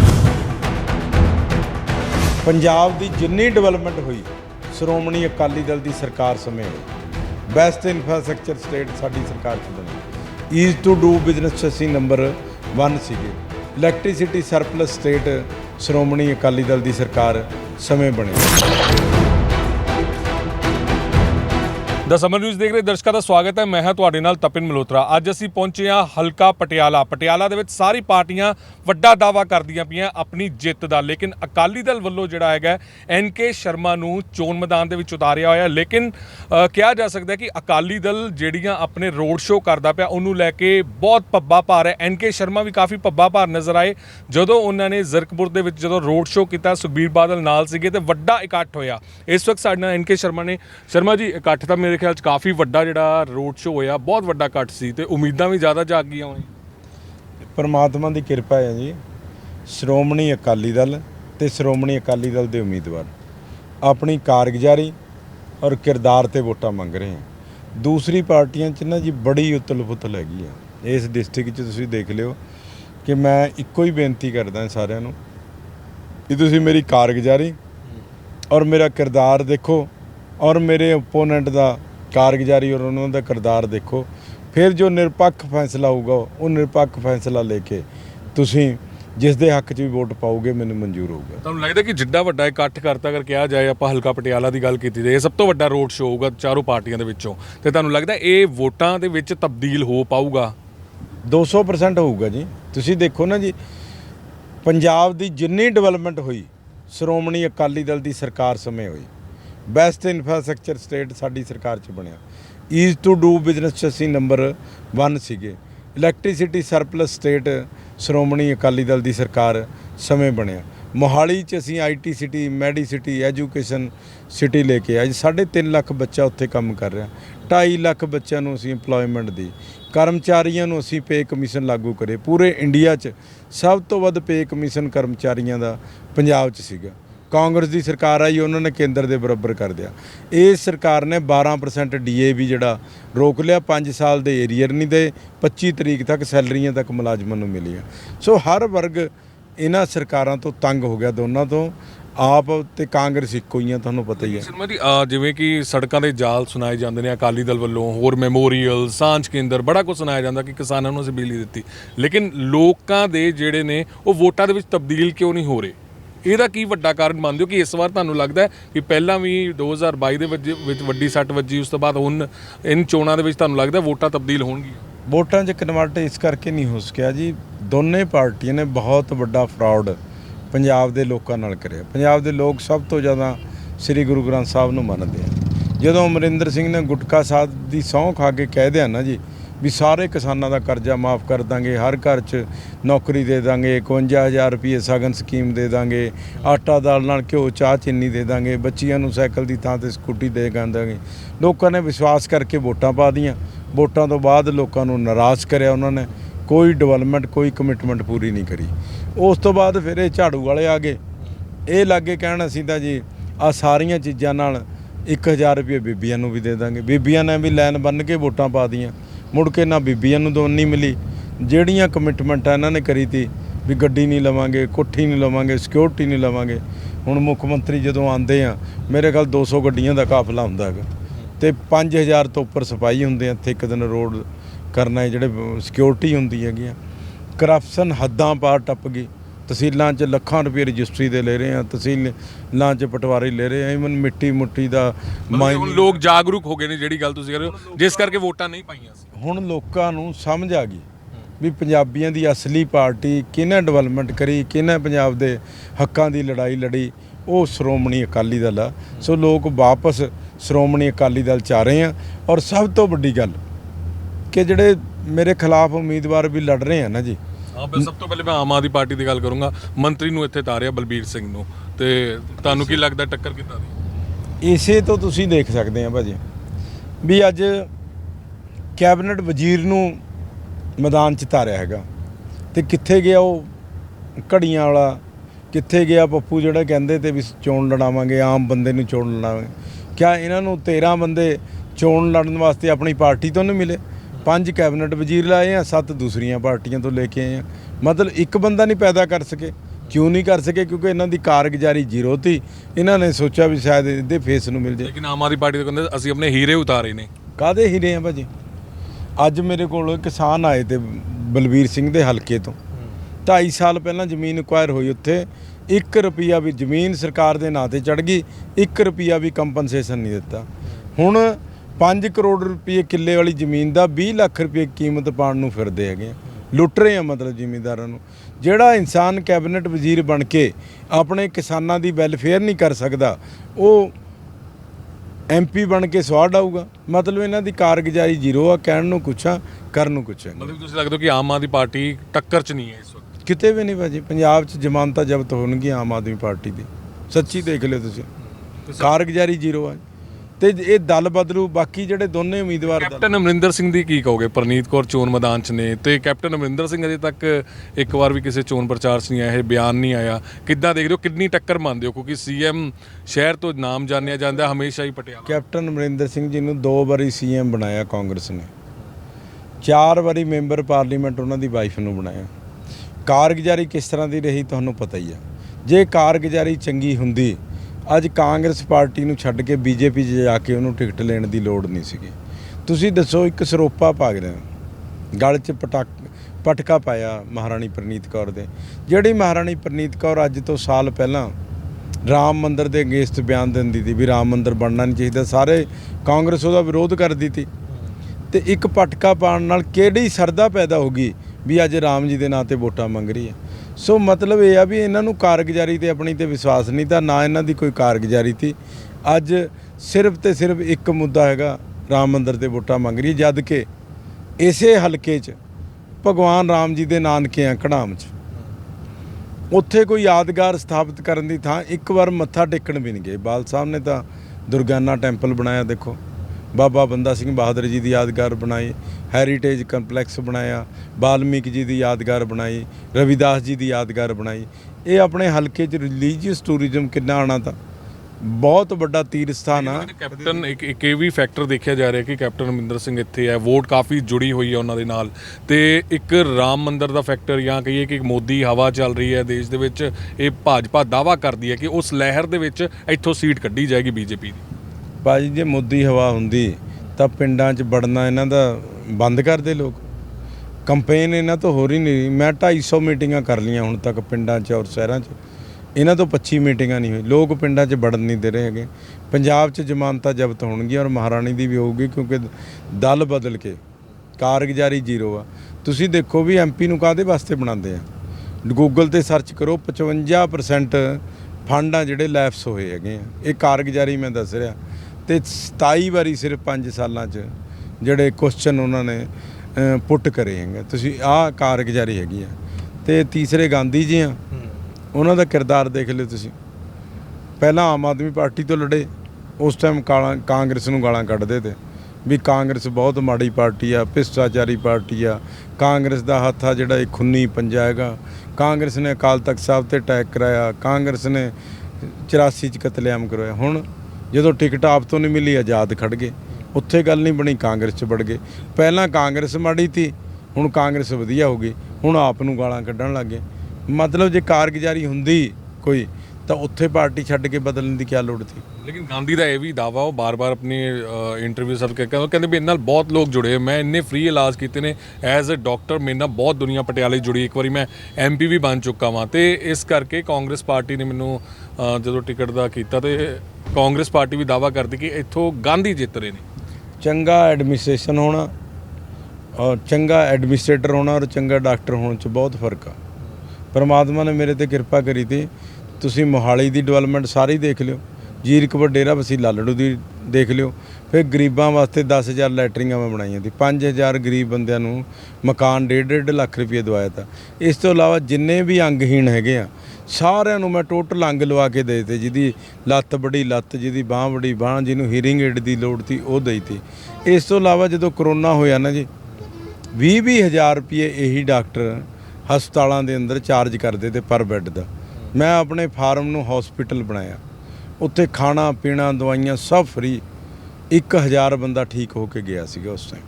Speaker 2: ਪੰਜਾਬ ਦੀ ਜਿੰਨੀ ਡਿਵੈਲਪਮੈਂਟ ਹੋਈ ਸ਼੍ਰੋਮਣੀ ਅਕਾਲੀ ਦਲ ਦੀ ਸਰਕਾਰ ਸਮੇਂ ਹੋਈ ਬੈਸਟ ਇਨਫਰਾਸਟ੍ਰਕਚਰ ਸਟੇਟ ਸਾਡੀ ਸਰਕਾਰ ਚ ਬਣੀ। ਈਜ਼ ਟੂ ਡੂ ਬਿਜ਼ਨਸ ਅਸੀਂ ਨੰਬਰ 1 ਸੀਗੇ। Electricity surplus state Shiromani Akali Dal ਦੀ ਸਰਕਾਰ ਸਮੇਂ ਬਣੀ।
Speaker 1: ਦਾ ਸਮਰ ਨਿਊਜ਼ ਦੇਖ ਰਹੇ ਦਰਸ਼ਕਾਂ ਦਾ ਸਵਾਗਤ ਹੈ। ਮੈਂ ਹਾਂ ਤੁਹਾਡੇ ਨਾਲ ਤਪਿਨ ਮਲੋਤਰਾ ਅੱਜ ਅਸੀਂ ਪਹੁੰਚੇ ਹਾਂ ਹਲਕਾ ਪਟਿਆਲਾ। ਪਟਿਆਲਾ ਦੇ ਵਿੱਚ ਸਾਰੀ ਪਾਰਟੀਆਂ ਵੱਡਾ ਦਾਵਾ ਕਰਦੀਆਂ ਪਈਆਂ ਆਪਣੀ ਜਿੱਤ ਦਾ। ਲੇਕਿਨ ਅਕਾਲੀ ਦਲ ਵੱਲੋਂ ਜਿਹੜਾ ਹੈਗਾ ਐਨਕੇ ਸ਼ਰਮਾ ਨੂੰ ਚੋਣ ਮੈਦਾਨ ਦੇ ਵਿੱਚ ਉਤਾਰਿਆ ਹੋਇਆ ਲੇਕਿਨ ਕਿਹਾ ਜਾ ਸਕਦਾ ਕਿ ਅਕਾਲੀ ਦਲ ਜਿਹੜੀਆਂ ਆਪਣੇ ਰੋਡ ਸ਼ੋਅ ਕਰਦਾ ਪਿਆ, ਉਹਨੂੰ ਲੈ ਕੇ ਬਹੁਤ ਪੱਬਾ ਭਾਰ ਹੈ। ਐਨਕੇ ਸ਼ਰਮਾ ਵੀ ਕਾਫੀ ਪੱਬਾ ਭਾਰ ਨਜ਼ਰ ਆਏ। ਜਦੋਂ ਉਹਨਾਂ ਨੇ ਜ਼ਰਕਪੁਰ ਦੇ ਵਿੱਚ ਜਦੋਂ ਰੋਡ ਸ਼ੋਅ ਕੀਤਾ, ਸੁਖਬੀਰ ਬਾਦਲ ਨਾਲ ਸੀਗੇ ਤੇ ਵੱਡਾ ਇਕੱਠ ਹੋਇਆ। ਇਸ ਵਕਤ ਸਾਡੇ ਨਾਲ ਐਨਕੇ ਸ਼ਰਮਾ ਨੇ। ਸ਼ਰਮਾ ਜੀ, ਇਕੱਠ ਤਾਂ ਮੇਰੇ ਖਿਆਲ ਚ ਕਾਫੀ ਵੱਡਾ ਜਿਹੜਾ ਰੋਡ ਸ਼ੋਅ ਹੋਇਆ, ਬਹੁਤ ਵੱਡਾ ਇਕੱਠ ਸੀ ਤੇ ਉਮੀਦਾਂ ਵੀ ਜ਼ਿਆਦਾ ਜਾਗ ਗਈਆਂ ਹੋਣੀਆਂ।
Speaker 2: ਪਰਮਾਤਮਾ ਦੀ ਕਿਰਪਾ ਹੈ ਜੀ। ਸ਼੍ਰੋਮਣੀ ਅਕਾਲੀ ਦਲ ਤੇ ਸ਼੍ਰੋਮਣੀ ਅਕਾਲੀ ਦਲ ਦੇ ਉਮੀਦਵਾਰ। ਆਪਣੀ ਕਾਰਗੁਜ਼ਾਰੀ ਔਰ ਕਿਰਦਾਰ ਤੇ ਵੋਟਾਂ ਮੰਗ ਰਹੇ ਹਨ ਦੂਸਰੀ ਪਾਰਟੀਆਂ 'ਚ ਨਾ ਜੀ ਬੜੀ ਉਤਲ-ਪੁਤਲ ਹੈਗੀ ਆ। ਇਸ ਡਿਸਟ੍ਰਿਕਟ 'ਚ ਤੁਸੀਂ ਦੇਖ ਲਿਓ ਕਿ ਮੈਂ ਇੱਕੋ ਹੀ ਬੇਨਤੀ ਕਰਦਾ ਸਾਰਿਆਂ ਨੂੰ ਕਿ ਤੁਸੀਂ ਮੇਰੀ ਕਾਰਗੁਜ਼ਾਰੀ ਔਰ ਮੇਰਾ ਕਿਰਦਾਰ ਦੇਖੋ ਔਰ ਮੇਰੇ ਓਪੋਨੈਂਟ ਦਾ ਕਾਰਗੁਜ਼ਾਰੀ ਔਰ ਉਹਨਾਂ ਦਾ ਕਿਰਦਾਰ ਦੇਖੋ। ਫਿਰ ਜੋ ਨਿਰਪੱਖ ਫੈਸਲਾ ਹੋਊਗਾ ਉਹ ਨਿਰਪੱਖ ਫੈਸਲਾ ਲੈ ਕੇ ਤੁਸੀਂ ਜਿਸ ਦੇ ਹੱਕ 'ਚ ਵੀ ਵੋਟ ਪਾਓਗੇ ਮੈਨੂੰ ਮਨਜ਼ੂਰ ਹੋਊਗਾ।
Speaker 1: ਤੁਹਾਨੂੰ ਲੱਗਦਾ ਕਿ ਜਿੱਡਾ ਵੱਡਾ ਇਕੱਠ ਕਰਤਾ ਅਗਰ ਕਿਹਾ ਜਾਏ ਆਪਾਂ ਹਲਕਾ ਪਟਿਆਲਾ ਦੀ ਗੱਲ ਕੀਤੀ ਜਾਏ ਇਹ ਸਭ ਤੋਂ ਵੱਡਾ ਰੋਡ ਸ਼ੋਅ ਹੋਊਗਾ ਚਾਰੋਂ ਪਾਰਟੀਆਂ ਦੇ ਵਿੱਚੋਂ। ਤੇ ਤੁਹਾਨੂੰ ਲੱਗਦਾ ਇਹ ਵੋਟਾਂ ਦੇ ਵਿੱਚ ਤਬਦੀਲ ਹੋ ਪਾਊਗਾ?
Speaker 2: 200% ਹੋਊਗਾ ਜੀ। ਤੁਸੀਂ ਦੇਖੋ ਨਾ ਜੀ ਪੰਜਾਬ ਦੀ ਜਿੰਨੀ ਡਿਵੈਲਪਮੈਂਟ ਹੋਈ ਸ਼੍ਰੋਮਣੀ ਅਕਾਲੀ ਦਲ ਦੀ ਸਰਕਾਰ ਸਮੇਂ ਹੋਈ। ਬੈਸਟ ਇਨਫਰਾਸਟ੍ਰਕਚਰ ਸਟੇਟ ਸਾਡੀ ਸਰਕਾਰ 'ਚ ਬਣਿਆ। ਈਜ਼ ਟੂ ਡੂ ਬਿਜ਼ਨਸ 'ਚ ਅਸੀਂ ਨੰਬਰ 1 ਸੀਗੇ। Electricity surplus state Shiromani Akali Dal ਦੀ ਸਰਕਾਰ ਸਮੇਂ ਬਣਿਆ। ਮੋਹਾਲੀ 'ਚ ਅਸੀਂ IT city medi city education city ਲੈ ਕੇ ਅੱਜ 3.5 ਲੱਖ ਬੱਚਾ ਉੱਥੇ ਕੰਮ ਕਰ ਰਿਹਾ। 2.5 ਲੱਖ ਬੱਚਿਆਂ ਨੂੰ ਅਸੀਂ EMPLOYMENT ਦੀ। ਕਰਮਚਾਰੀਆਂ ਨੂੰ ਅਸੀਂ ਪੇ ਕਮਿਸ਼ਨ ਲਾਗੂ ਕਰੇ। ਪੂਰੇ ਇੰਡੀਆ 'ਚ ਸਭ ਤੋਂ ਵੱਧ ਪੇ ਕਮਿਸ਼ਨ ਕਰਮਚਾਰੀਆਂ ਦਾ ਪੰਜਾਬ 'ਚ ਸੀਗਾ। ਕਾਂਗਰਸ ਦੀ ਸਰਕਾਰ ਆਈ, ਉਹਨਾਂ ਨੇ ਕੇਂਦਰ ਦੇ ਬਰਾਬਰ ਕਰ ਦਿਆ। ਇਸ ਸਰਕਾਰ ਨੇ 12% ਡੀਏਵੀ ਜਿਹੜਾ ਰੋਕ ਲਿਆ 5 ਸਾਲ ਦੇ ਏਰੀਅਰ ਨਹੀਂ ਦੇ 25 ਤਰੀਕ ਤੱਕ ਸੈਲਰੀਆਂ ਤੱਕ ਮੁਲਾਜ਼ਮਾਂ ਨੂੰ ਮਿਲੀਆਂ। ਸੋ ਹਰ ਵਰਗ ਇਹਨਾਂ ਸਰਕਾਰਾਂ ਤੋਂ ਤੰਗ ਹੋ ਗਿਆ ਦੋਨਾਂ ਤੋਂ। ਆਪ ਤੇ ਕਾਂਗਰਸ ਇੱਕੋ ਹੀ ਆ, ਤੁਹਾਨੂੰ ਪਤਾ ਹੀ ਹੈ
Speaker 1: ਸ਼ਰਮਾ ਜੀ ਜਿਵੇਂ ਕਿ ਸੜਕਾਂ ਦੇ ਜਾਲ ਸੁਣਾਏ ਜਾਂਦੇ ਨੇ, ਅਕਾਲੀ ਦਲ ਵੱਲੋਂ ਹੋਰ ਮੈਮੋਰੀਅਲ, ਸਾਂਝ ਕੇਂਦਰ, ਬੜਾ ਕੁਝ ਸੁਣਾਇਆ ਜਾਂਦਾ ਕਿ ਕਿਸਾਨਾਂ ਨੂੰ ਅਸੀਂ ਬਿਜਲੀ ਦਿੱਤੀ। ਲੇਕਿਨ ਲੋਕਾਂ ਦੇ ਜਿਹੜੇ ਨੇ, ਉਹ ਵੋਟਾਂ ਦੇ ਵਿੱਚ ਤਬਦੀਲ ਕਿਉਂ ਨਹੀਂ ਹੋ ਰਹੇ? ਇਹਦਾ ਕੀ ਵੱਡਾ ਕਾਰਨ ਮੰਨਦੇ ਹੋ ਕਿ ਇਸ ਵਾਰ ਤੁਹਾਨੂੰ ਲੱਗਦਾ ਕਿ ਪਹਿਲਾਂ ਵੀ 2022 ਦੇ ਵਿੱਚ ਵਿੱਚ ਵੱਡੀ ਸੱਟ ਵੱਜੀ, ਉਸ ਤੋਂ ਬਾਅਦ ਹੁਣ ਇਨ ਚੋਣਾਂ ਦੇ ਵਿੱਚ ਤੁਹਾਨੂੰ ਲੱਗਦਾ ਵੋਟਾਂ ਤਬਦੀਲ ਹੋਣਗੀਆਂ?
Speaker 2: ਵੋਟਾਂ 'ਚ ਕਨਵਰਟ ਇਸ ਕਰਕੇ ਨਹੀਂ ਹੋ ਸਕਿਆ ਜੀ। ਦੋਨੇ ਪਾਰਟੀਆਂ ਨੇ ਬਹੁਤ ਵੱਡਾ ਫਰਾਡ ਪੰਜਾਬ ਦੇ ਲੋਕਾਂ ਨਾਲ ਕਰਿਆ। ਪੰਜਾਬ ਦੇ ਲੋਕ ਸਭ ਤੋਂ ਜ਼ਿਆਦਾ ਸ੍ਰੀ ਗੁਰੂ ਗ੍ਰੰਥ ਸਾਹਿਬ ਨੂੰ ਮੰਨਦੇ ਆ। ਜਦੋਂ ਅਮਰਿੰਦਰ ਸਿੰਘ ਨੇ ਗੁਟਕਾ ਸਾਹਿਬ ਦੀ ਸਹੁੰ ਖਾ ਕੇ ਕਹਿ ਦਿਆ ਨਾ ਜੀ ਵੀ ਸਾਰੇ ਕਿਸਾਨਾਂ ਦਾ ਕਰਜ਼ਾ ਮਾਫ ਕਰ ਦਾਂਗੇ, ਹਰ ਘਰ 'ਚ ਨੌਕਰੀ ਦੇ ਦਾਂਗੇ 51000 ਰੁਪਏ ਸਗਨ ਸਕੀਮ ਦੇ ਦਾਂਗੇ, ਆਟਾ ਦਾਲ ਨਾਲ ਘਿਓ, ਚਾਹ ਚੀਨੀ ਦੇ ਦਾਂਗੇ, ਬੱਚੀਆਂ ਨੂੰ ਸਾਈਕਲ ਦੀ ਥਾਂ ਤੇ ਸਕੂਟੀ ਦੇ ਦਾਂਗੇ ਲੋਕਾਂ ਨੇ ਵਿਸ਼ਵਾਸ ਕਰਕੇ ਵੋਟਾਂ ਪਾ ਦੀਆਂ। ਵੋਟਾਂ ਤੋਂ ਬਾਅਦ ਲੋਕਾਂ ਨੂੰ ਨਾਰਾਜ਼ ਕਰਿਆ ਉਹਨਾਂ ਨੇ। ਕੋਈ ਡਿਵੈਲਪਮੈਂਟ ਕੋਈ ਕਮਿਟਮੈਂਟ ਪੂਰੀ ਨਹੀਂ ਕਰੀ। ਉਸ ਤੋਂ ਬਾਅਦ ਫਿਰ ਇਹ ਝਾੜੂ ਵਾਲੇ ਆ ਗਏ। ਇਹ ਲੱਗੇ ਕਹਿਣ ਅਸੀਂ ਤਾਂ ਜੀ ਆ ਸਾਰੀਆਂ ਚੀਜ਼ਾਂ ਨਾਲ 1000 ਰੁਪਏ ਬੀਬੀਆਂ ਨੂੰ ਵੀ ਦੇ ਦਾਂਗੇ। ਬੀਬੀਆਂ ਨੇ ਵੀ ਲਾਈਨ ਬੰਨ ਕੇ ਵੋਟਾਂ ਪਾ ਦੀਆਂ। ਮੁੜ ਕੇ ਨਾ ਬੀਬੀਆਂ ਨੂੰ ਦੋਨ ਮਿਲੀ। ਜਿਹੜੀਆਂ ਕਮਿਟਮੈਂਟਾਂ ਇਹਨਾਂ ਨੇ ਕਰੀ ਤੀ, ਵੀ ਗੱਡੀ ਨਹੀਂ ਲਵਾਂਗੇ, ਕੋਠੀ ਨਹੀਂ ਲਵਾਂਗੇ ਸਿਕਿਉਰਿਟੀ ਨਹੀਂ ਲਵਾਂਗੇ। ਹੁਣ ਮੁੱਖ ਮੰਤਰੀ ਜਦੋਂ ਆਉਂਦੇ ਆ, ਮੇਰੇ ਖਿਆਲ 200 ਗੱਡੀਆਂ ਦਾ ਕਾਫਲਾ ਹੁੰਦਾ ਹੈਗਾ। ਤੇ 5000 ਤੋਂ ਉੱਪਰ ਸਫ਼ਾਈ ਹੁੰਦੇ ਆ, ਇੱਥੇ ਇੱਕ ਦਿਨ ਰੋਡ ਕਰਨਾ ਜਿਹੜੇ ਸਿਕਿਉਰਿਟੀ ਹੁੰਦੀ ਹੈਗੀ ਆ ਕਰਪਸ਼ਨ ਹੱਦਾਂ ਪਾਰ ਟੱਪ ਗਈ। ਤਹਿਸੀਲਾਂ 'ਚ ਲੱਖਾਂ ਰੁਪਏ ਰਜਿਸਟਰੀ ਦੇ ਲੈ ਰਹੇ ਆ ਤਹਿਸੀਲਾਂ 'ਚ ਪਟਵਾਰੀ ਲੈ ਰਹੇ ਆ ਇਵਨ ਮਿੱਟੀ ਮੁੱਟੀ ਦਾ
Speaker 1: ਹੁਣ ਲੋਕ ਜਾਗਰੂਕ ਹੋ ਗਏ ਨੇ ਜਿਹੜੀ ਗੱਲ ਤੁਸੀਂ ਕਰ ਰਹੇ ਹੋ ਜਿਸ ਕਰਕੇ ਵੋਟਾਂ ਨਹੀਂ ਪਾਈਆਂ ਸੀ।
Speaker 2: ਹੁਣ ਲੋਕਾਂ ਨੂੰ ਸਮਝ ਆ ਗਈ ਵੀ ਪੰਜਾਬੀਆਂ ਦੀ ਅਸਲੀ ਪਾਰਟੀ ਕਿਹਨੇ ਡਿਵੈਲਪਮੈਂਟ ਕਰੀ ਕਿਹਨੇ ਪੰਜਾਬ ਦੇ ਹੱਕਾਂ ਦੀ ਲੜਾਈ ਲੜੀ ਉਹ ਸ਼੍ਰੋਮਣੀ ਅਕਾਲੀ ਦਲ ਆ। ਸੋ ਲੋਕ ਵਾਪਸ ਸ਼੍ਰੋਮਣੀ ਅਕਾਲੀ ਦਲ ਚ ਆ ਰਹੇ ਆ ਔਰ ਸਭ ਤੋਂ ਵੱਡੀ ਗੱਲ ਕਿ ਜਿਹੜੇ ਮੇਰੇ ਖਿਲਾਫ ਉਮੀਦਵਾਰ ਵੀ ਲੜ ਰਹੇ ਆ ਨਾ ਜੀ
Speaker 1: ਹਾਂ ਬਸ ਸਭ ਤੋਂ ਪਹਿਲੇ ਮੈਂ ਆਮ ਆਦਮੀ ਪਾਰਟੀ ਦੀ ਗੱਲ ਕਰੂੰਗਾ। ਮੰਤਰੀ ਨੂੰ ਇੱਥੇ ਤਾਰਿਆ ਬਲਬੀਰ ਸਿੰਘ ਨੂੰ। ਤੇ ਤੁਹਾਨੂੰ ਕੀ ਲੱਗਦਾ ਟੱਕਰ ਕਿੱਦਾਂ ਦੀ?
Speaker 2: ਇਸੇ ਤੋਂ ਤੁਸੀਂ ਦੇਖ ਸਕਦੇ ਆ ਭਾਜੀ। ਵੀ ਅੱਜ ਕੈਬਨਿਟ ਵਜ਼ੀਰ ਨੂੰ ਮੈਦਾਨ 'ਚ ਤਾਰਿਆ ਹੈਗਾ। ਤੇ ਕਿੱਥੇ ਗਿਆ ਉਹ ਘੜੀਆਂ ਵਾਲਾ? ਕਿੱਥੇ ਗਿਆ ਪੱਪੂ ਜਿਹੜਾ ਕਹਿੰਦੇ ਤੇ ਵੀ ਚੋਣ ਲੜਾਵਾਂਗੇ ਆਮ ਬੰਦੇ ਨੂੰ ਚੋਣ ਲੜਾਵਾਂਗੇ? ਕਿਆ ਇਹਨਾਂ ਨੂੰ 13 ਬੰਦੇ ਚੋਣ ਲੜਨ ਵਾਸਤੇ ਆਪਣੀ ਪਾਰਟੀ ਤੋਂ ਨਹੀਂ ਮਿਲੇ? ਪੰਜ ਕੈਬਨਿਟ ਵਜ਼ੀਰ ਲਾਏ ਆ ਸੱਤ ਦੂਸਰੀਆਂ ਪਾਰਟੀਆਂ ਤੋਂ ਲੈ ਕੇ ਆਏ ਆ। ਮਤਲਬ ਇੱਕ ਬੰਦਾ ਨਹੀਂ ਪੈਦਾ ਕਰ ਸਕੇ ਕਿਉਂ ਨਹੀਂ ਕਰ ਸਕੇ? ਕਿਉਂਕਿ ਇਹਨਾਂ ਦੀ ਕਾਰਗੁਜ਼ਾਰੀ ਜ਼ੀਰੋ ਤੀ ਇਹਨਾਂ ਨੇ ਸੋਚਿਆ ਵੀ ਸ਼ਾਇਦ ਇਹਦੇ ਫੇਸ ਨੂੰ ਮਿਲ ਜੇ
Speaker 1: ਲੇਕਿਨ ਆਮ ਆਦਮੀ ਪਾਰਟੀ ਦੇ ਕਹਿੰਦੇ ਅਸੀਂ ਆਪਣੇ ਹੀਰੇ ਉਤਾਰੇ ਨੇ।
Speaker 2: ਕਾਦੇ ਹੀਰੇ ਆ ਭਾਜੀ? ਅੱਜ ਮੇਰੇ ਕੋਲ ਕਿਸਾਨ ਆਏ ਤੇ ਬਲਬੀਰ ਸਿੰਘ ਦੇ ਹਲਕੇ ਤੋਂ। 2.5 ਸਾਲ ਪਹਿਲਾਂ ਜ਼ਮੀਨ ਅਕਵਾਇਰ ਹੋਈ ਉੱਥੇ। 1 ਰੁਪਿਆ ਵੀ ਜ਼ਮੀਨ ਸਰਕਾਰ ਦੇ ਨਾਂ ਤੇ ਚੜ ਗਈ। 1 ਰੁਪਿਆ ਵੀ ਕੰਪਨਸੇਸ਼ਨ ਨਹੀਂ ਦਿੱਤਾ। ਹੁਣ 5 ਕਰੋੜ ਰੁਪਏ ਕਿੱਲੇ ਵਾਲੀ ਜ਼ਮੀਨ ਦਾ 20 ਲੱਖ ਰੁਪਏ ਕੀਮਤ ਪਾਉਣ ਨੂੰ ਫਿਰਦੇ ਹੈਗੇ ਆ। ਲੁੱਟ ਰਹੇ ਆ ਮਤਲਬ ਜ਼ਿਮੀਂਦਾਰਾਂ ਨੂੰ। ਜਿਹੜਾ ਇਨਸਾਨ ਕੈਬਨਿਟ ਵਜ਼ੀਰ ਬਣ ਕੇ ਆਪਣੇ ਕਿਸਾਨਾਂ ਦੀ ਵੈਲਫੇਅਰ ਨਹੀਂ ਕਰ ਸਕਦਾ ਉਹ ਐਮਪੀ ਬਣ ਕੇ ਸਵਾਦ ਆਊਗਾ ਮਤਲਬ ਇਹਨਾਂ ਦੀ ਕਾਰਗੁਜ਼ਾਰੀ ਜ਼ੀਰੋ ਆ ਕਹਿਣ ਨੂੰ ਕੁਛ ਆ ਕਰਨ ਨੂੰ ਕੁਛ ਹੈ ਨਹੀਂ।
Speaker 1: ਮਤਲਬ ਤੁਸੀਂ ਲੱਗਦਾ ਕਿ ਆਮ ਆਦਮੀ ਪਾਰਟੀ ਟੱਕਰ 'ਚ ਨਹੀਂ ਹੈ ਇਸ ਵਕਤ?
Speaker 2: ਕਿਤੇ ਵੀ ਨਹੀਂ ਭਾਜੀ ਪੰਜਾਬ 'ਚ ਜ਼ਮਾਨਤਾਂ ਜ਼ਬਤ ਹੋਣਗੀਆਂ ਆਮ ਆਦਮੀ ਪਾਰਟੀ ਦੀ। ਸੱਚੀ ਦੇਖ ਲਿਓ ਤੁਸੀਂ। ਕਾਰਗੁਜ਼ਾਰੀ ਜ਼ੀਰੋ ਆ। ਤੇ ਇਹ ਦਲ ਬਦਲੂ ਬਾਕੀ ਜਿਹੜੇ ਦੋਨੇ ਉਮੀਦਵਾਰ ਦਲ।
Speaker 1: ਕੈਪਟਨ ਅਮਰਿੰਦਰ ਸਿੰਘ ਦੀ ਕੀ ਕਹੋਗੇ? ਪ੍ਰਨੀਤ ਕੌਰ ਚੋਣ ਮੈਦਾਨ 'ਚ ਨੇ ਤੇ ਕੈਪਟਨ ਅਮਰਿੰਦਰ ਸਿੰਘ ਅਜੇ ਤੱਕ ਇੱਕ ਵਾਰ ਵੀ ਕਿਸੇ ਚੋਣ ਪ੍ਰਚਾਰ 'ਚ ਨਹੀਂ ਆਇਆ ਇਹ ਬਿਆਨ ਨਹੀਂ ਆਇਆ। ਕਿੱਦਾਂ ਦੇਖਦੇ ਹੋ? ਕਿੰਨੀ ਟੱਕਰ ਮੰਨਦੇ ਹੋ? ਕਿਉਂਕਿ ਸੀਐਮ ਸ਼ਹਿਰ ਤੋਂ ਨਾਮ ਜਾਣਿਆ ਜਾਂਦਾ ਹਮੇਸ਼ਾ ਹੀ ਪਟਿਆਲਾ।
Speaker 2: ਕੈਪਟਨ ਅਮਰਿੰਦਰ ਸਿੰਘ ਜੀ ਨੂੰ ਦੋ ਵਾਰੀ ਸੀਐਮ ਬਣਾਇਆ ਕਾਂਗਰਸ ਨੇ। ਚਾਰ ਵਾਰੀ ਮੈਂਬਰ ਪਾਰਲੀਮੈਂਟ ਉਹਨਾਂ ਦੀ ਵਾਈਫ ਨੂੰ ਬਣਾਇਆ। ਕਾਰਗੁਜ਼ਾਰੀ ਕਿਸ ਤਰ੍ਹਾਂ ਦੀ ਰਹੀ ਤੁਹਾਨੂੰ ਪਤਾ ਹੀ ਆ। ਜੇ ਕਾਰਗੁਜ਼ਾਰੀ ਚੰਗੀ ਹੁੰਦੀ ਅੱਜ ਕਾਂਗਰਸ ਪਾਰਟੀ ਨੂੰ ਛੱਡ ਕੇ ਬੀਜੇਪੀ 'ਚ ਜਾ ਕੇ ਉਹਨੂੰ ਟਿਕਟ ਲੈਣ ਦੀ ਲੋੜ ਨਹੀਂ ਸੀਗੀ। ਤੁਸੀਂ ਦੱਸੋ, ਇੱਕ ਸਰੋਪਾ ਪਾ ਗਿਆ ਗਲ 'ਚ ਪਟਾਕ, ਪਟਕਾ ਪਾਇਆ ਮਹਾਰਾਣੀ ਪ੍ਰਨੀਤ ਕੌਰ ਦੇ। ਜਿਹੜੀ ਮਹਾਰਾਣੀ ਪ੍ਰਨੀਤ ਕੌਰ ਅੱਜ ਤੋਂ ਸਾਲ ਪਹਿਲਾਂ ਰਾਮ ਮੰਦਰ ਦੇ ਅਗੇਂਸਟ ਬਿਆਨ ਦਿੰਦੀ ਸੀ ਵੀ ਰਾਮ ਮੰਦਰ ਬਣਨਾ ਨਹੀਂ ਚਾਹੀਦਾ, ਸਾਰੇ ਕਾਂਗਰਸ ਉਹਦਾ ਵਿਰੋਧ ਕਰਦੀ ਸੀ। ਤੇ ਇੱਕ ਪਟਕਾ ਪਾਉਣ ਨਾਲ ਕਿਹੜੀ ਸਰਦਾ ਪੈਦਾ ਹੋਗੀ ਵੀ ਅੱਜ ਰਾਮ ਜੀ ਦੇ ਨਾਂ ਤੇ ਵੋਟਾਂ ਮੰਗ ਰਹੀ ਹੈ? ਸੋ ਮਤਲਬ ਇਹ ਆ ਵੀ ਇਹਨਾਂ ਨੂੰ ਕਾਰਗੁਜ਼ਾਰੀ ਤੇ ਆਪਣੀ ਤੇ ਵਿਸ਼ਵਾਸ ਨਹੀਂ ਤਾਂ ਨਾ ਇਹਨਾਂ ਦੀ ਕੋਈ ਕਾਰਗੁਜ਼ਾਰੀ ਤੀ ਅੱਜ ਸਿਰਫ ਤੇ ਸਿਰਫ ਇੱਕ ਮੁੱਦਾ ਹੈਗਾ, ਰਾਮ ਮੰਦਰ ਤੇ ਵੋਟਾਂ ਮੰਗ ਰਹੀ ਜਦ ਕਿ ਇਸੇ ਹਲਕੇ 'ਚ ਭਗਵਾਨ ਰਾਮ ਜੀ ਦੇ ਨਾਨਕੇ ਆ, ਕੜਾਮ 'ਚ। ਉੱਥੇ ਕੋਈ ਯਾਦਗਾਰ ਸਥਾਪਿਤ ਕਰਨ ਦੀ ਥਾਂ ਇੱਕ ਵਾਰ ਮੱਥਾ ਟੇਕਣ ਵੀ ਨਹੀਂ ਗਏ। ਬਾਲ ਸਾਹਿਬ ਨੇ ਤਾਂ ਦੁਰਗਾਨਾ ਟੈਂਪਲ ਬਣਾਇਆ, ਦੇਖੋ। ਬਾਬਾ ਬੰਦਾ ਸਿੰਘ ਬਹਾਦਰ ਜੀ ਦੀ ਯਾਦਗਾਰ ਬਣਾਈ ਹੈਰੀਟੇਜ ਕੰਪਲੈਕਸ ਬਣਾਇਆ, ਬਾਲਮੀਕ ਜੀ ਦੀ ਯਾਦਗਾਰ ਬਣਾਈ, ਰਵਿਦਾਸ ਜੀ ਦੀ ਯਾਦਗਾਰ ਬਣਾਈ। ਇਹ ਆਪਣੇ ਹਲਕੇ 'ਚ ਰਿਲੀਜੀਅਸ ਟੂਰਿਜ਼ਮ ਕਿੰਨਾ ਆਣਾ ਤਾਂ ਬਹੁਤ ਵੱਡਾ ਤੀਰ ਸਥਾਨ ਆ।
Speaker 1: ਕੈਪਟਨ, ਇੱਕ ਇੱਕ ਇਹ ਵੀ ਫੈਕਟਰ ਦੇਖਿਆ ਜਾ ਰਿਹਾ ਕਿ ਕੈਪਟਨ ਅਮਰਿੰਦਰ ਸਿੰਘ ਇੱਥੇ ਹੈ ਵੋਟ ਕਾਫੀ ਜੁੜੀ ਹੋਈ ਹੈ ਉਹਨਾਂ ਦੇ ਨਾਲ। ਤੇ ਇੱਕ ਰਾਮ ਮੰਦਰ ਦਾ ਫੈਕਟਰ ਜਾਂ ਕਹੀਏ ਕਿ ਇੱਕ ਮੋਦੀ ਹਵਾ ਚੱਲ ਰਹੀ ਹੈ ਦੇਸ਼ ਦੇ ਵਿੱਚ, ਇਹ ਭਾਜਪਾ ਦਾਵਾ ਕਰਦੀ ਹੈ ਕਿ ਉਸ ਲਹਿਰ ਦੇ ਵਿੱਚ ਇੱਥੋਂ ਸੀਟ ਕੱਢੀ ਜਾਏਗੀ ਬੀਜੇਪੀ ਦੀ।
Speaker 2: ਬਾਜੀ ਜੇ ਮੋਦੀ ਹਵਾ ਹੁੰਦੀ, ਤਾਂ ਪਿੰਡਾਂ 'ਚ ਵੜਨਾ ਇਹਨਾਂ ਦਾ ਬੰਦ ਕਰਦੇ ਲੋਕ। ਕੰਪੇਨ ਇਹਨਾਂ ਤੋਂ ਹੋ ਰਹੀ ਨਹੀਂ ਮੈਂ 250 ਮੀਟਿੰਗਾਂ ਕਰ ਲੀਆਂ ਹੁਣ ਤੱਕ ਪਿੰਡਾਂ 'ਚ ਔਰ ਸ਼ਹਿਰਾਂ 'ਚ। ਇਹਨਾਂ ਤੋਂ 25 ਮੀਟਿੰਗਾਂ ਨਹੀਂ ਹੋਈ। ਲੋਕ ਪਿੰਡਾਂ 'ਚ ਵੜਨ ਨਹੀਂ ਦੇ ਰਹੇ ਹੈਗੇ। ਪੰਜਾਬ 'ਚ ਜ਼ਮਾਨਤਾਂ ਜ਼ਬਤ ਹੋਣਗੀਆਂ ਔਰ ਮਹਾਰਾਣੀ ਦੀ ਵੀ ਹੋਊਗੀ ਕਿਉਂਕਿ ਦਲ ਬਦਲ ਕੇ ਕਾਰਗੁਜ਼ਾਰੀ ਜ਼ੀਰੋ ਆ। ਤੁਸੀਂ ਦੇਖੋ ਵੀ ਐਮਪੀ ਨੂੰ ਕਾਦੇ ਵਾਸਤੇ ਬਣਾਉਂਦੇ ਆ? ਗੂਗਲ ਤੇ ਸਰਚ ਕਰੋ 55% ਫੰਡ ਆ ਜਿਹੜੇ ਲੈਪਸ ਹੋਏ ਹੈਗੇ ਆ। ਇਹ ਕਾਰਗੁਜ਼ਾਰੀ ਮੈਂ ਦੱਸ ਰਿਹਾ। ਤੇ 27 ਵਾਰੀ ਸਿਰਫ 5 ਸਾਲਾਂ 'ਚ ਜਿਹੜੇ ਕੁਐਸਚਨ ਉਹਨਾਂ ਨੇ ਪੁੱਟ ਕਰੇ ਹੈਗੇ। ਤੁਸੀਂ ਆਹ ਕਾਰਗੁਜ਼ਾਰੀ ਹੈਗੀ ਆ। ਤੇ ਤੀਸਰੇ ਗਾਂਧੀ ਜੀ ਆ। ਉਹਨਾਂ ਦਾ ਕਿਰਦਾਰ ਦੇਖ ਲਿਓ ਤੁਸੀਂ। ਪਹਿਲਾਂ ਆਮ ਆਦਮੀ ਪਾਰਟੀ ਤੋਂ ਲੜੇ। ਉਸ ਟਾਈਮ ਕਾਲਾਂ ਕਾਂਗਰਸ ਨੂੰ ਗਾਲਾਂ ਕੱਢਦੇ ਤੇ। ਵੀ ਕਾਂਗਰਸ ਬਹੁਤ ਮਾੜੀ ਪਾਰਟੀ ਆ ਭ੍ਰਿਸ਼ਟਾਚਾਰੀ ਪਾਰਟੀ ਆ। ਕਾਂਗਰਸ ਦਾ ਹੱਥ ਆ ਜਿਹੜਾ ਇਹ ਖੁੰਨੀ ਪੰਜਾ ਹੈਗਾ। ਕਾਂਗਰਸ ਨੇ ਅਕਾਲ ਤਖਤ ਸਾਹਿਬ ਤੇ ਅਟੈਕ ਕਰਾਇਆ। ਕਾਂਗਰਸ ਨੇ 84 ਚ ਕਤਲੇਆਮ ਕਰਵਾਇਆ। ਹੁਣ ਜਦੋਂ ਟਿਕਟ ਆਪ ਤੋਂ ਨਹੀਂ ਮਿਲੀ, ਆਜ਼ਾਦ ਖੜ ਗਏ। ਉੱਥੇ ਗੱਲ ਨਹੀਂ ਬਣੀ, ਕਾਂਗਰਸ ਚ ਵੜ ਗਏ। ਪਹਿਲਾਂ ਕਾਂਗਰਸ ਮਾੜੀ ਸੀ, ਹੁਣ ਕਾਂਗਰਸ ਵਧੀਆ ਹੋ ਗਈ। ਹੁਣ ਆਪ ਨੂੰ ਗਾਲਾਂ ਕੱਢਣ ਲੱਗ ਗਏ। ਮਤਲਬ ਜੇ ਕਾਰਗੁਜ਼ਾਰੀ ਹੁੰਦੀ ਕੋਈ, ਤਾਂ ਉੱਥੇ ਪਾਰਟੀ ਛੱਡ ਕੇ ਬਦਲਣ ਦੀ ਕੀ ਲੋੜ ਸੀ?
Speaker 1: ਲੇਕਿਨ ਗਾਂਧੀ ਦਾ ਇਹ ਵੀ ਦਾਵਾ ਉਹ ਬਾਰ-ਬਾਰ ਆਪਣੀ ਇੰਟਰਵਿਊ ਸਭ ਕੇ ਕਹਿੰਦੇ ਕਹਿੰਦੇ ਵੀ ਇਹਨਾਂ ਨਾਲ ਬਹੁਤ ਲੋਕ ਜੁੜੇ ਹੋਏ। ਮੈਂ ਇੰਨੇ ਫ੍ਰੀ ਇਲਾਜ ਕੀਤੇ ਨੇ। ਐਜ਼ ਅ ਡਾਕਟਰ ਮੇਰੇ ਨਾਲ ਬਹੁਤ ਦੁਨੀਆ ਪਟਿਆਲੇ ਜੁੜੀ ਇੱਕ ਵਾਰੀ ਮੈਂ ਐਮਪੀ ਵੀ ਬਣ ਚੁੱਕਾ ਵਾਂ। ਤੇ ਇਸ ਕਰਕੇ ਕਾਂਗਰਸ ਪਾਰਟੀ ਨੇ ਮੈਨੂੰ ਜਦੋਂ ਟਿਕਟ ਦਾ ਕੀਤਾ, ਤੇ ਕਾਂਗਰਸ ਪਾਰਟੀ ਵੀ ਦਾਵਾ ਕਰਦੀ ਕਿ ਇੱਥੋਂ ਗਾਂਧੀ ਜਿੱਤ ਰਹੇ ਨੇ।
Speaker 2: ਚੰਗਾ ਐਡਮਿਨਿਸਟ੍ਰੇਸ਼ਨ ਹੋਣਾ ਔਰ ਚੰਗਾ ਐਡਮਿਨਿਸਟ੍ਰੇਟਰ ਹੋਣਾ ਔਰ ਚੰਗਾ ਡਾਕਟਰ ਹੋਣ 'ਚ ਬਹੁਤ ਫ਼ਰਕ ਆ। ਪਰਮਾਤਮਾ ਨੇ ਮੇਰੇ ਤੇ ਕਿਰਪਾ ਕਰੀ ਤੀ। ਤੁਸੀਂ ਮੋਹਾਲੀ ਦੀ ਡਿਵੈਲਪਮੈਂਟ ਸਾਰੀ ਦੇਖ ਲਿਓ। ਜੀਰਕਪੁਰ ਡੇਰਾ ਬਸੀ ਲਾਲੜੂ ਦੀ ਦੇਖ ਲਿਓ। ਫਿਰ ਗਰੀਬਾਂ ਵਾਸਤੇ 10000 ਲੈਟਰਿੰਗਾਂ ਮੈਂ ਬਣਾਈਆਂ ਤੀ 5000 ਗਰੀਬ ਬੰਦਿਆਂ ਨੂੰ ਮਕਾਨ 1.5 ਲੱਖ ਰੁਪਏ ਦਵਾਇਆ ਤਾ। ਇਸ ਤੋਂ ਇਲਾਵਾ ਜਿੰਨੇ ਵੀ ਅੰਗਹੀਣ ਹੈਗੇ ਆ, ਸਾਰਿਆਂ ਨੂੰ ਮੈਂ ਟੋਟਲ ਅੰਗ ਲਵਾ ਕੇ ਦੇ ਦਿੱਤੇ, ਜਿਹਦੀ ਲੱਤ ਬੜੀ ਲੱਤ, ਜਿਹਦੀ ਬਾਹ ਬੜੀ ਬਾਹ, ਜਿਹਨੂੰ ਹੀਰਿੰਗ ਏਡ ਦੀ ਲੋੜ ਤੀ, ਉਹ ਦੇਈ ਤੀ। ਇਸ ਤੋਂ ਇਲਾਵਾ ਜਦੋਂ ਕਰੋਨਾ ਹੋਇਆ ਨਾ ਜੀ 20 ਹਜ਼ਾਰ ਰੁਪਏ ਇਹੀ ਡਾਕਟਰ ਹਸਪਤਾਲਾਂ ਦੇ ਅੰਦਰ ਚਾਰਜ ਕਰਦੇ ਤੇ ਪਰ ਬੈੱਡ ਦਾ। ਮੈਂ ਆਪਣੇ ਫਾਰਮ ਨੂੰ ਹਸਪੀਟਲ ਬਣਾਇਆ। ਉੱਥੇ ਖਾਣਾ, ਪੀਣਾ, ਦਵਾਈਆਂ ਸਭ ਫ੍ਰੀ 1000 ਬੰਦਾ ਠੀਕ ਹੋ ਕੇ ਗਿਆ ਸੀਗਾ ਉਸ ਟਾਈਮ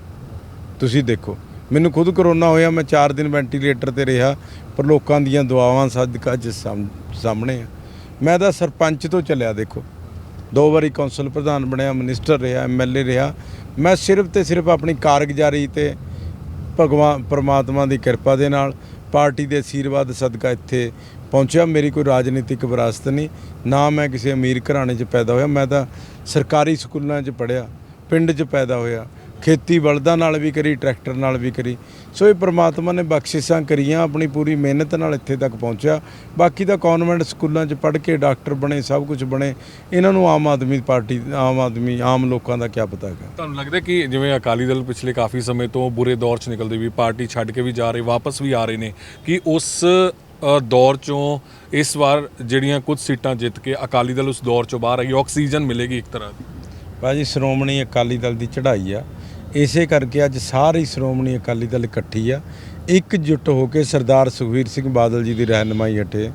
Speaker 2: ਤੁਸੀਂ ਦੇਖੋ, ਮੈਨੂੰ ਖੁਦ ਕਰੋਨਾ ਹੋਇਆ, ਮੈਂ 4 ਦਿਨ ਵੈਂਟੀਲੇਟਰ ਤੇ ਰਿਹਾ, ਪਰ ਲੋਕਾਂ ਦੀਆਂ ਦੁਆਵਾਂ ਸਦਕਾ ਜਿਸ ਸਾਹਮ- ਸਾਹਮਣੇ ਆ। ਮੈਂ ਤਾਂ ਸਰਪੰਚ ਤੋਂ ਚੱਲਿਆ, ਦੇਖੋ। ਦੋ ਵਾਰੀ ਕੌਂਸਲ ਪ੍ਰਧਾਨ ਬਣਿਆ ਮਿਨਿਸਟਰ ਰਿਹਾ ਐਮਐਲਏ ਰਿਹਾ। ਮੈਂ ਸਿਰਫ ਤੇ ਸਿਰਫ ਆਪਣੀ ਕਾਰਗੁਜ਼ਾਰੀ ਤੇ ਭਗਵਾਨ, ਪਰਮਾਤਮਾ ਦੀ ਕਿਰਪਾ ਦੇ ਨਾਲ, ਪਾਰਟੀ ਦੇ ਅਸ਼ੀਰਵਾਦ ਸਦਕਾ ਇੱਥੇ ਪਹੁੰਚਿਆ, ਮੇਰੀ ਕੋਈ ਰਾਜਨੀਤਿਕ ਵਿਰਾਸਤ ਨਹੀਂ, ਨਾ ਮੈਂ ਕਿਸੇ ਅਮੀਰ ਘਰਾਣੇ 'ਚ ਪੈਦਾ ਹੋਇਆ, ਮੈਂ ਤਾਂ ਸਰਕਾਰੀ ਸਕੂਲਾਂ 'ਚ ਪੜ੍ਹਿਆ, ਪਿੰਡ 'ਚ ਪੈਦਾ ਹੋਇਆ, ਖੇਤੀ ਬਲਦਾਂ ਨਾਲ ਵੀ ਕਰੀ, ਟਰੈਕਟਰ ਨਾਲ ਵੀ ਕਰੀ, ਸੋ ਇਹ ਪ੍ਰਮਾਤਮਾ ਨੇ ਬਖਸ਼ਿਸ਼ਾਂ ਕਰੀਆਂ, ਆਪਣੀ ਪੂਰੀ ਮਿਹਨਤ ਨਾਲ ਇੱਥੇ ਤੱਕ ਪਹੁੰਚਿਆ, ਬਾਕੀ ਤਾਂ ਕਨਵੈਂਟ ਸਕੂਲਾਂ 'ਚ ਪੜ੍ਹ ਕੇ ਡਾਕਟਰ ਬਣੇ, ਸਭ ਕੁਝ ਬਣੇ, ਇਹਨਾਂ ਨੂੰ ਆਮ ਆਦਮੀ ਪਾਰਟੀ, ਆਮ ਆਦਮੀ, ਆਮ ਲੋਕਾਂ ਦਾ ਕੀ ਪਤਾ ਹੈਗਾ।
Speaker 1: ਤੁਹਾਨੂੰ ਲੱਗਦਾ ਕਿ ਜਿਵੇਂ ਅਕਾਲੀ ਦਲ ਪਿਛਲੇ ਕਾਫੀ ਸਮੇਂ ਤੋਂ ਬੁਰੇ ਦੌਰ 'ਚ ਨਿਕਲਦੇ ਵੀ ਪਾਰਟੀ ਛੱਡ ਕੇ ਵੀ ਜਾ ਰਹੇ, ਵਾਪਸ ਵੀ ਆ ਰਹੇ ਨੇ, ਕਿ ਉਸ ਦੌਰ 'ਚੋਂ ਇਸ ਵਾਰ ਜਿਹੜੀਆਂ ਕੁਝ ਸੀਟਾਂ ਜਿੱਤ ਕੇ ਅਕਾਲੀ ਦਲ ਉਸ ਦੌਰ 'ਚੋਂ ਬਾਹਰ ਆਈ ਆਕਸੀਜਨ ਮਿਲੇਗੀ ਇੱਕ ਤਰ੍ਹਾਂ ਦੀ।
Speaker 2: ਭਾਜੀ ਸ਼੍ਰੋਮਣੀ ਅਕਾਲੀ ਦਲ ਦੀ ਚੜ੍ਹਾਈ ਆ। ਇਸੇ ਕਰਕੇ ਅੱਜ ਸਾਰੀ ਸ਼੍ਰੋਮਣੀ ਅਕਾਲੀ ਦਲ ਇਕੱਠੀ ਆ। ਇਕਜੁੱਟ ਹੋ ਕੇ ਸਰਦਾਰ ਸੁਖਵੀਰ ਸਿੰਘ ਬਾਦਲ ਜੀ ਦੀ ਰਹਿਨਮਾਈ ਹੇਠੇ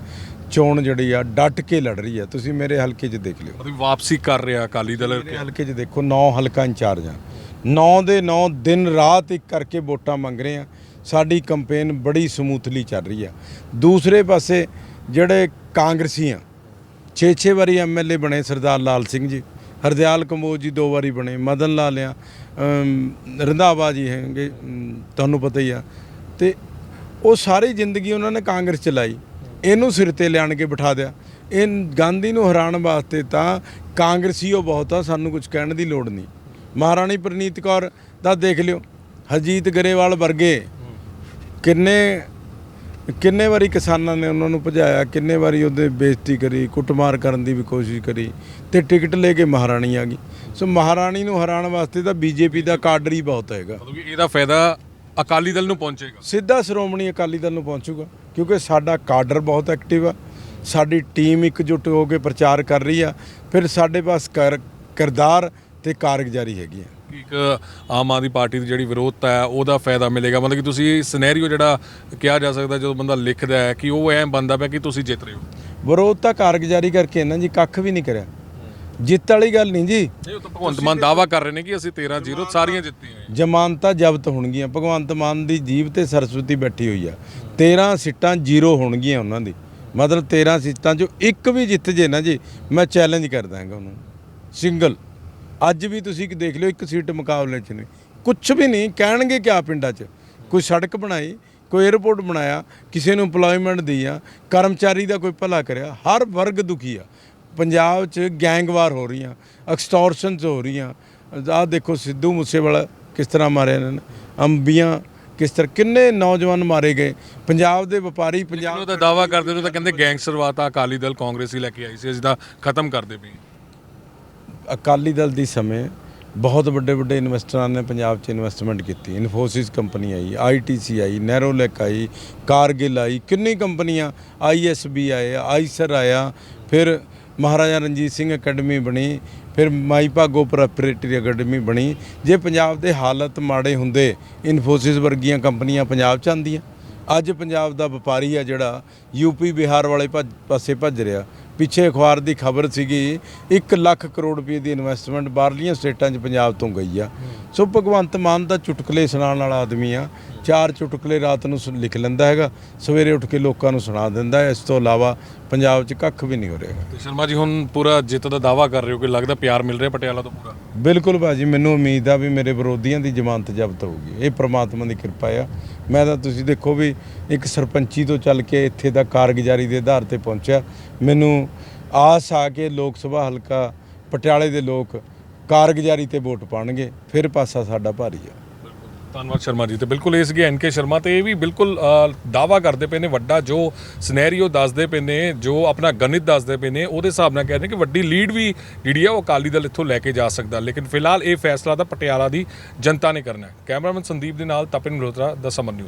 Speaker 2: ਚੋਣ ਜਿਹੜੀ ਆ ਡਟ ਕੇ ਲੜ ਰਹੀ ਆ। ਤੁਸੀਂ ਮੇਰੇ ਹਲਕੇ 'ਚ ਦੇਖ ਲਿਓ।
Speaker 1: ਮਤਲਬ ਵਾਪਸੀ ਕਰ ਰਿਹਾ ਅਕਾਲੀ ਦਲ
Speaker 2: ਮੇਰੇ ਹਲਕੇ। 'ਚ ਦੇਖੋ 9 ਹਲਕਾ ਇੰਚਾਰਜ ਆ। 9 ਦੇ 9 ਦਿਨ ਰਾਤ ਇੱਕ ਕਰਕੇ ਵੋਟਾਂ ਮੰਗ ਰਹੇ ਆ। ਸਾਡੀ ਕੰਪੇਨ ਬੜੀ ਸਮੂਥਲੀ ਚੱਲ ਰਹੀ ਆ। ਦੂਸਰੇ ਪਾਸੇ ਜਿਹੜੇ ਕਾਂਗਰਸੀ ਆ 6-6 ਵਾਰੀ ਐਮਐਲਏ ਬਣੇ, ਸਰਦਾਰ ਲਾਲ ਸਿੰਘ ਜੀ, ਹਰਦਿਆਲ ਕੰਬੋਜ ਜੀ ਦੋ ਵਾਰੀ ਬਣੇ, ਮਦਨ ਲਾਲ ਆ ਰੰਧਾਵਾ ਜੀ ਹੈਗੇ ਤੁਹਾਨੂੰ ਪਤਾ ਹੀ ਆ। ਤੇ ਉਹ ਸਾਰੀ ਜ਼ਿੰਦਗੀ ਉਹਨਾਂ ਨੇ ਕਾਂਗਰਸ ਚਲਾਈ। ਇਹਨੂੰ ਸਿਰ ਤੇ ਲਿਆਣ ਕੇ ਬਿਠਾ ਦਿਆ। ਇਹ ਗਾਂਧੀ ਨੂੰ ਹਰਾਉਣ ਵਾਸਤੇ ਤਾਂ ਕਾਂਗਰਸੀ ਉਹ ਬਹੁਤ ਆ, ਸਾਨੂੰ ਕੁਝ ਕਹਿਣ ਦੀ ਲੋੜ ਨਹੀਂ। ਮਹਾਰਾਣੀ ਪ੍ਰਨੀਤ ਕੌਰ ਦਾ ਦੇਖ ਲਿਓ, ਹਰਜੀਤ ਗਰੇਵਾਲ ਵਰਗੇ ਕਿੰਨੇ ਕਿੰਨੇ ਵਾਰੀ ਕਿਸਾਨਾਂ ਨੇ ਉਹਨਾਂ ਨੂੰ ਭਜਾਇਆ ਕਿੰਨੇ ਵਾਰੀ ਉਹਦੇ ਬੇਇੱਜ਼ਤੀ ਕਰੀ ਕੁੱਟਮਾਰ ਕਰਨ ਦੀ ਵੀ ਕੋਸ਼ਿਸ਼ ਕਰੀ ਤੇ ਟਿਕਟ ਲੈ ਕੇ ਮਹਾਰਾਣੀ ਆ ਗਈ। ਸੋ ਮਹਾਰਾਣੀ ਨੂੰ ਹਰਾਉਣ ਵਾਸਤੇ ਤਾਂ ਬੀਜੇਪੀ ਦਾ ਕਾਡਰ ਹੀ ਬਹੁਤ ਹੈਗਾ।
Speaker 1: ਮਤਲਬ ਕਿ ਇਹਦਾ ਫਾਇਦਾ ਅਕਾਲੀ ਦਲ ਨੂੰ ਪਹੁੰਚੇਗਾ।
Speaker 2: ਸਿੱਧਾ ਸ਼੍ਰੋਮਣੀ ਅਕਾਲੀ ਦਲ ਨੂੰ ਪਹੁੰਚੂਗਾ ਕਿਉਂਕਿ ਸਾਡਾ ਕਾਡਰ ਬਹੁਤ ਐਕਟਿਵ ਆ ਸਾਡੀ ਟੀਮ ਇਕਜੁੱਟ ਹੋ ਕੇ ਪ੍ਰਚਾਰ ਕਰ ਰਹੀ ਆ ਫਿਰ ਸਾਡੇ ਪਾਸ ਕਰ- ਕਿਰਦਾਰ ਤੇ ਕਾਰਗੁਜ਼ਾਰੀ ਹੈਗੀ ਆ।
Speaker 1: ਇੱਕ ਆਮ ਆਦਮੀ ਪਾਰਟੀ ਦੀ ਜਿਹੜੀ ਵਿਰੋਧਤਾ ਹੈ ਉਹਦਾ ਫਾਇਦਾ ਮਿਲੇਗਾ। ਮਤਲਬ ਕਿ ਤੁਸੀਂ ਸਿਨੈਰੀਓ ਜਿਹੜਾ ਕਿਹਾ ਜਾ ਸਕਦਾ ਜਦੋਂ ਬੰਦਾ ਲਿਖਦਾ ਹੈ ਕਿ ਉਹ ਐਂ ਬੰਦਾ ਪਿਆ ਕਿ ਤੁਸੀਂ ਜਿੱਤ ਰਹੇ ਹੋ।
Speaker 2: ਵਿਰੋਧ ਤਾਂ ਕਾਰਗੁਜ਼ਾਰੀ ਕਰਕੇ ਨਾ ਜੀ ਕੱਖ ਵੀ ਨਹੀਂ ਕਰਿਆ। ਜਿੱਤ ਵਾਲੀ ਗੱਲ ਨਹੀਂ ਜੀ।
Speaker 1: ਨਹੀਂ ਉਹ ਤਾਂ ਭਗਵੰਤ ਮਾਨ ਦਾਵਾ ਕਰ ਰਹੇ ਨੇ ਕਿ ਅਸੀਂ 13 ਜ਼ੀਰੋ ਸਾਰੀਆਂ ਜਿੱਤੀਆਂ
Speaker 2: ਜ਼ਮਾਨਤਾਂ ਜ਼ਬਤ ਹੋਣਗੀਆਂ। ਭਗਵੰਤ ਮਾਨ ਦੀ ਜੀਬ ਤੇ ਸਰਸਵਤੀ ਬੈਠੀ ਹੋਈ ਆ। 13 ਸੀਟਾਂ ਜ਼ੀਰੋ ਹੋਣਗੀਆਂ ਉਹਨਾਂ ਦੀ। ਮਤਲਬ 13 ਸੀਟਾਂ ਚੋਂ ਇੱਕ ਵੀ ਜਿੱਤ ਜੇ ਨਾ ਜੀ ਮੈਂ ਚੈਲੰਜ ਕਰ ਦਾਂਗਾ ਉਹਨੂੰ। ਸਿੰਗਲ। ਅੱਜ ਵੀ ਤੁਸੀਂ ਦੇਖ ਲਿਓ ਇੱਕ ਸੀਟ ਮੁਕਾਬਲੇ 'ਚ ਨੇ। ਕੁਝ ਵੀ ਨਹੀਂ, ਕਹਿਣਗੇ ਕਿਆ ਪਿੰਡਾਂ 'ਚ? ਕੋਈ ਸੜਕ ਬਣਾਈ, ਕੋਈ 에어ਪੋਰਟ ਬਣਾਇਆ, ਕਿਸੇ ਨੂੰ EMPLOYMENT ਦੀ ਆ, ਕਰਮਚਾਰੀ ਦਾ ਕੋਈ ਭਲਾ ਕਰਿਆ, ਹਰ ਵਰਗ ਦੁਖੀ ਆ। ਪੰਜਾਬ 'ਚ ਗੈਂਗਵਾਰ ਹੋ ਰਹੀਆਂ ਐਕਸਟੋਰਸ਼ਨਸ ਹੋ ਰਹੀਆਂ। ਆਹ ਦੇਖੋ ਸਿੱਧੂ ਮੂਸੇਵਾਲਾ ਕਿਸ ਤਰ੍ਹਾਂ ਮਾਰਿਆ ਇਹਨਾਂ ਨੇ। ਅੰਬੀਆਂ ਕਿਸ ਤਰ੍ਹਾਂ ਕਿੰਨੇ ਨੌਜਵਾਨ ਮਾਰੇ ਗਏ। ਪੰਜਾਬ ਦੇ ਵਪਾਰੀ, ਪੰਜਾਬ
Speaker 1: ਦਾ ਤਾਂ ਦਾਵਾ ਕਰਦੇ ਨੇ ਤਾਂ ਕਹਿੰਦੇ ਗੈਂਗਸਟਰਵਾਦ ਤਾਂ ਅਕਾਲੀ ਦਲ ਕਾਂਗਰਸ ਹੀ ਲੈ ਕੇ ਆਈ ਸੀ, ਅਸੀਂ ਤਾਂ ਖਤਮ ਕਰਦੇ ਪਏ
Speaker 2: ਅਕਾਲੀ ਦਲ ਦੀ ਸਮੇਂ ਬਹੁਤ ਵੱਡੇ ਵੱਡੇ ਇਨਵੈਸਟਰਾਂ ਨੇ ਪੰਜਾਬ 'ਚ ਇਨਵੈਸਟਮੈਂਟ ਕੀਤੀ। ਇਨਫੋਸਿਸ ਕੰਪਨੀ ਆਈ ਆਈਟੀਸੀ ਆਈ ਨੈਰੋਲੈਕ ਆਈ ਕਾਰਗਿਲ ਆਈ, ਕਿੰਨੀ ਕੰਪਨੀਆਂ ਆਈਐਸਬੀ ਆਏ ਆਈਸਰ ਆਇਆ, ਫਿਰ ਮਹਾਰਾਜਾ ਰਣਜੀਤ ਸਿੰਘ ਅਕੈਡਮੀ ਬਣੀ, ਫਿਰ ਮਾਈ ਭਾਗੋ ਪ੍ਰੋਪਰੇਟਰੀ ਅਕੈਡਮੀ ਬਣੀ। ਜੇ ਪੰਜਾਬ ਦੇ ਹਾਲਤ ਮਾੜੇ ਹੁੰਦੇ ਇਨਫੋਸਿਸ ਵਰਗੀਆਂ ਕੰਪਨੀਆਂ ਪੰਜਾਬ 'ਚ ਆਉਂਦੀਆਂ। ਅੱਜ ਪੰਜਾਬ ਦਾ ਵਪਾਰੀ ਆ ਜਿਹੜਾ ਯੂਪੀ ਬਿਹਾਰ ਵਾਲੇ ਭੱਜ- ਪਾਸੇ ਭੱਜ ਰਿਹਾ। ਪਿੱਛੇ ਅਖਬਾਰ ਦੀ ਖਬਰ ਸੀਗੀ 1 ਲੱਖ ਕਰੋੜ ਰੁਪਏ ਦੀ ਇਨਵੈਸਟਮੈਂਟ ਬਾਹਰਲੀਆਂ ਸਟੇਟਾਂ 'ਚ ਪੰਜਾਬ ਤੋਂ ਗਈ ਆ। ਸੋ ਭਗਵੰਤ ਮਾਨ ਦਾ ਚੁਟਕਲੇ ਸੁਣਾਉਣ ਵਾਲਾ ਆਦਮੀ ਆ। ਚਾਰ ਚੁਟਕਲੇ ਰਾਤ ਨੂੰ ਸੁ- ਲਿਖ ਲੈਂਦਾ ਹੈਗਾ ਸਵੇਰੇ ਉੱਠ ਕੇ ਲੋਕਾਂ ਨੂੰ ਸੁਣਾ ਦਿੰਦਾ ਹੈ। ਇਸ ਤੋਂ ਇਲਾਵਾ ਪੰਜਾਬ 'ਚ ਕੱਖ ਵੀ ਨਹੀਂ ਹੋ ਰਿਹਾ
Speaker 1: ਤੇ ਸ਼ਰਮਾ ਜੀ ਹੁਣ ਪੂਰਾ ਜਿੱਤ ਦਾ ਦਾਵਾ ਕਰ ਰਹੇ ਹੋ ਕਿ ਲੱਗਦਾ ਪਿਆਰ ਮਿਲ ਰਿਹਾ ਪਟਿਆਲਾ ਤੋਂ ਪੂਰਾ?
Speaker 2: ਬਿਲਕੁਲ ਭਾਜੀ ਮੈਨੂੰ ਉਮੀਦ ਆ ਵੀ ਮੇਰੇ ਵਿਰੋਧੀਆਂ ਦੀ ਜ਼ਮਾਨਤ ਜ਼ਬਤ ਹੋਊਗੀ। ਇਹ ਪ੍ਰਮਾਤਮਾ ਦੀ ਕਿਰਪਾ ਆ। ਮੈਂ ਤਾਂ ਤੁਸੀਂ ਦੇਖੋ ਵੀ ਇੱਕ ਸਰਪੰਚੀ ਤੋਂ ਚੱਲ ਕੇ ਇੱਥੇ ਦਾ ਕਾਰਗੁਜ਼ਾਰੀ ਦੇ ਆਧਾਰ ਤੇ ਪਹੁੰਚਿਆ। ਮੈਨੂੰ ਆਸ ਆ ਕੇ ਲੋਕ ਸਭਾ ਹਲਕਾ ਪਟਿਆਲੇ ਦੇ ਲੋਕ ਕਾਰਗੁਜ਼ਾਰੀ ਤੇ ਵੋਟ ਪਾਣਗੇ ਫਿਰ ਪਾਸਾ ਸਾਡਾ ਭਾਰੀ ਆ।
Speaker 1: ਧੰਨਵਾਦ ਸ਼ਰਮਾ ਜੀ। ਤੇ ਬਿਲਕੁਲ ਇਸ ਗਿਆ ਐਨਕੇ ਸ਼ਰਮਾ ਤੇ ਇਹ ਵੀ ਬਿਲਕੁਲ ਅ, ਦਾਵਾ ਕਰਦੇ ਪਏ ਨੇ ਵੱਡਾ ਜੋ ਸਿਨੈਰੀਓ ਦੱਸਦੇ ਪਏ ਨੇ ਜੋ ਆਪਣਾ ਗਣਿਤ ਦੱਸਦੇ ਪਏ ਨੇ ਉਹਦੇ ਹਿਸਾਬ ਨਾਲ ਕਹਿੰਦੇ ਕਿ ਵੱਡੀ ਲੀਡ ਵੀ ਜਿਹੜੀ ਆ ਉਹ ਅਕਾਲੀ ਦਲ ਇੱਥੋਂ ਲੈ ਕੇ ਜਾ ਸਕਦਾ। ਲੇਕਿਨ ਫਿਲਹਾਲ ਇਹ ਫੈਸਲਾ ਤਾਂ ਪਟਿਆਲਾ ਦੀ ਜਨਤਾ ਨੇ ਕਰਨਾ ਹੈ। ਕੈਮਰਾਮੈਨ ਸੰਦੀਪ ਦੇ ਨਾਲ ਤਪਿਨ ਮਲਹੋਤਰਾ ਦਾ ਸਮਰ ਨਿਊਜ਼